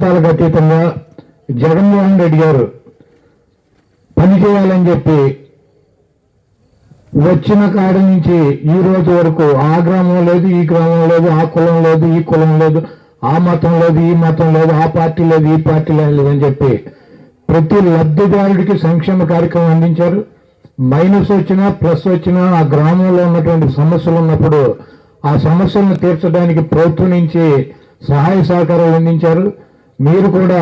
ప్రాంతాలకు అతీతంగా జగన్మోహన్ రెడ్డి గారు పనిచేయాలని చెప్పి వచ్చిన కాడ నుంచి ఈ రోజు వరకు ఆ గ్రామం లేదు ఈ గ్రామం లేదు ఆ కులం లేదు ఈ కులం లేదు ఆ మతం లేదు ఈ మతం లేదు ఆ పార్టీ లేదు ఈ పార్టీ లేదు అని చెప్పి ప్రతి లబ్ధిదారుడికి సంక్షేమ కార్యక్రమం అందించారు. మైనస్ వచ్చినా ప్లస్ వచ్చినా ఆ గ్రామంలో ఉన్నటువంటి సమస్యలు ఉన్నప్పుడు ఆ సమస్యలను తీర్చడానికి ప్రభుత్వం నుంచి సహాయ సహకారాలు అందించారు. మీరు కూడా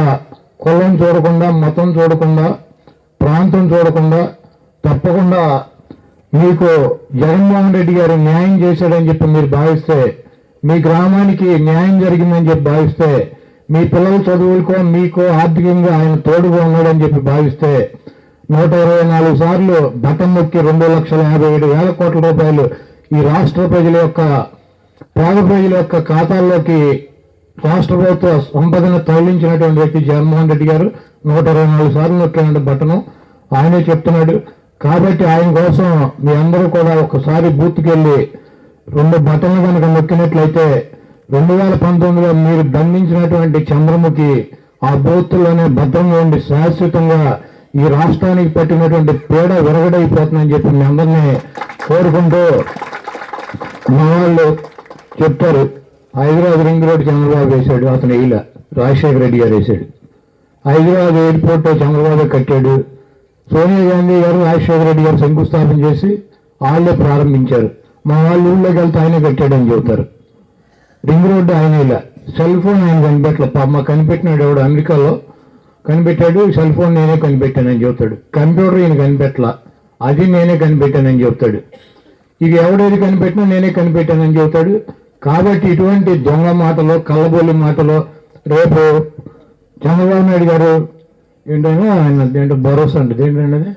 కులం చూడకుండా మతం చూడకుండా ప్రాంతం చూడకుండా తప్పకుండా మీకు జగన్మోహన్ రెడ్డి గారు న్యాయం చేశాడని చెప్పి మీరు భావిస్తే మీ గ్రామానికి న్యాయం జరిగిందని చెప్పి భావిస్తే మీ పిల్లల చదువులకో మీకు ఆర్థికంగా ఆయన తోడుగా ఉన్నాడని చెప్పి భావిస్తే నూట ఇరవై నాలుగు సార్లు బటన్ నొక్కి రెండు లక్షల యాభై ఏడు వేల కోట్ల రూపాయలు ఈ రాష్ట్ర ప్రజల యొక్క పేద ప్రజల యొక్క ఖాతాల్లోకి రాష్ట్ర ప్రభుత్వ సంపదను తరలించినటువంటి వ్యక్తి జగన్మోహన్ రెడ్డి గారు నూట ఇరవై నాలుగు సార్లు నొట్టినటువంటి బటను ఆయనే చెప్తున్నాడు. కాబట్టి ఆయన కోసం మీ అందరూ కూడా ఒకసారి బూత్కి వెళ్ళి రెండు బటన్లు కనుక నొక్కినట్లయితే రెండు వేల పంతొమ్మిదిలో మీరు దండించినటువంటి చంద్రముఖి ఆ బూత్లోనే భద్రంగా ఉండి శాశ్వతంగా ఈ రాష్ట్రానికి పట్టినటువంటి పీడ విరగడైపోతుందని చెప్పి మీ అందరినీ కోరుకుంటూ మా వాళ్ళు చెప్తారు. హైదరాబాద్ రింగ్ రోడ్ చంద్రబాబు వేశాడు అతను వేయలే రాజశేఖర రెడ్డి గారు వేశాడు. హైదరాబాద్ ఎయిర్పోర్ట్ చంద్రబాబు కట్టాడు. సోనియా గాంధీ గారు రాజశేఖర రెడ్డి గారు శంకుస్థాపన చేసి వాళ్ళే ప్రారంభించారు. మా వాళ్ళు ఊళ్ళోకి వెళ్తే ఆయనే కట్టాడని చెబుతారు. రింగ్ రోడ్డు ఆయన ఇలా సెల్ ఫోన్ ఆయన కనిపెట్టలే. పాప మా కనిపెట్టినాడు ఎవడు అమెరికాలో కనిపెట్టాడు సెల్ ఫోన్ నేనే కనిపెట్టానని చెబుతాడు. కంప్యూటర్ ఈయన కనిపెట్టలా అది నేనే కనిపెట్టానని చెబుతాడు. ఇది ఎవడేది కనిపెట్టినా నేనే కనిపెట్టానని చెబుతాడు. కాబట్టి ఇటువంటి దొంగ మాటలు కళ్ళబొల్లి మాటలు రేపు చంద్రబాబు నాయుడు గారు ఏంటంటే ఆయన ఏంటో భరోసా అంటే ఏంటంటే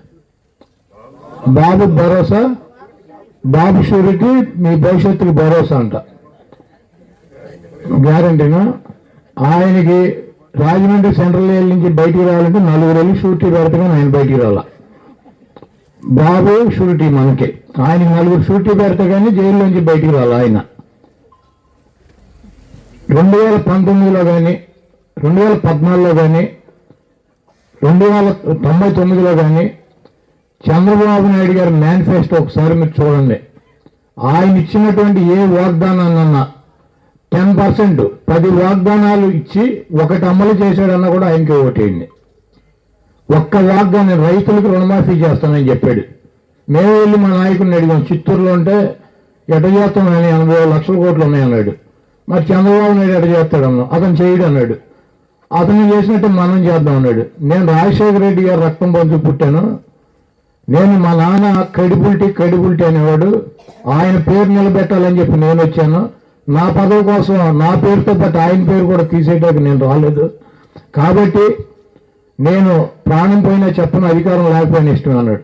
బాబు భరోసా బాబు షూరిటీ మీ భవిష్యత్తుకి భరోసా అంట. గ్యారంటీనా? ఆయనకి రాజమండ్రి సెంట్రల్ జైలు నుంచి బయటికి రావాలంటే నలుగురు వెళ్ళి షూరిటీ పెడితే ఆయన బయటికి రావాల. బాబు షూరిటీ మనకి. ఆయనకి నలుగురు షూరిటీ పెడితే కానీ జైల్లోంచి బయటికి రావాలి ఆయన. రెండు వేల పంతొమ్మిదిలో కానీ రెండు వేల పద్నాలుగులో కానీ రెండు వేల తొంభై తొమ్మిదిలో కానీ చంద్రబాబు నాయుడు గారి మేనిఫెస్టో ఒకసారి మీరు చూడండి. ఆయన ఇచ్చినటువంటి ఏ వాగ్దానాన్నన్నా టెన్ పర్సెంట్ పది వాగ్దానాలు ఇచ్చి ఒకటి అమలు చేశాడన్నా కూడా ఆయనకి ఓటేయండి. ఒక్క వాగ్దానం రైతులకు రుణమాఫీ చేస్తానని చెప్పాడు. మేము వెళ్ళి మా నాయకుడిని అడిగాం చిత్తూరులో ఉంటే ఎట అని ఎనభై లక్షల కోట్లు ఉన్నాయన్నాడు. మరి చంద్రబాబు నాయుడు ఎట చేస్తాడన్నాం అతను చేయడు అన్నాడు. అతను చేసినట్టు మనం చేద్దాం అన్నాడు. నేను రాజశేఖర రెడ్డి గారు రక్తం పంచు పుట్టాను. నేను మా నాన్న క్రెడిబిలిటీ క్రెడిబిలిటీ అనేవాడు. ఆయన పేరు నిలబెట్టాలని చెప్పి నేను వచ్చాను. నా పదవి కోసం నా పేరుతో పాటు ఆయన పేరు కూడా తీసేయడానికి నేను రాలేదు. కాబట్టి నేను ప్రాణం పోయినా చెప్పను అధికారం లేకపోయినా ఇష్టం అన్నాడు.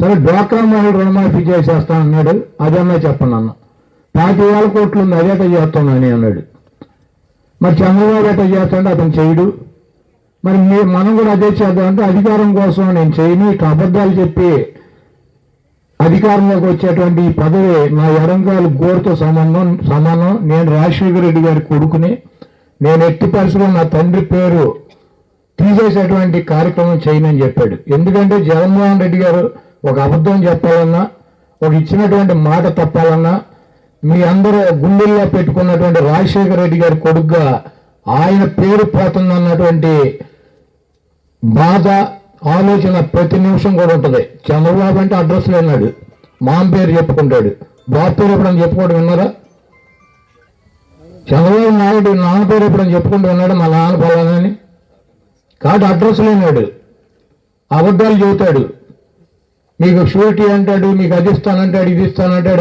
సరే డ్వాక్రా మహిళ రుణమాఫీ చేసేస్తాను అన్నాడు. అదన్నా చెప్పను అన్నా పాతి వేల కోట్లు ఉంది అదేట చేస్తానని అన్నాడు. మరి చంద్రబాబు ఎట చేస్తాడంటే అతను చేయడు. మరి మనం కూడా అదే చేద్దామంటే అధికారం కోసం నేను చేయను ఇట్లా అబద్ధాలు చెప్పి అధికారంలోకి వచ్చేటువంటి ఈ పదవి నా ఎడంకాలు గోరుతో సంబంధం సమానం నేను రాజశేఖర రెడ్డి గారి కొడుకుని. నేను ఎట్టి పరిస్థితుల్లో నా తండ్రి పేరు తీసేసేటువంటి కార్యక్రమం చేయనని చెప్పాడు. ఎందుకంటే జగన్మోహన్ రెడ్డి గారు ఒక అబద్ధం చెప్పాలన్నా ఒక ఇచ్చినటువంటి మాట తప్పాలన్నా మీ అందరూ గుండెల్లో పెట్టుకున్నటువంటి రాజశేఖర రెడ్డి గారి కొడుకుగా ఆయన పేరు పోతుందన్నటువంటి బాధ ఆలోచన ప్రతి నిమిషం కూడా ఉంటుంది. చంద్రబాబు అంటే అడ్రస్ లేనాడు. మామ పేరు చెప్పుకుంటాడు. బాబు పేరు ఎప్పుడని చెప్పుకోవడం విన్నారా? చంద్రబాబు నాయుడు నాన్న పేరు ఎప్పుడని చెప్పుకుంటూ ఉన్నాడు? మా నాన్న పొలానని కాబట్టి అడ్రస్ లేనాడు. అబద్ధాలు చెబుతాడు. మీకు షూరిటీ అంటాడు మీకు అది ఇస్తానంటాడు ఇది ఇస్తానంటాడు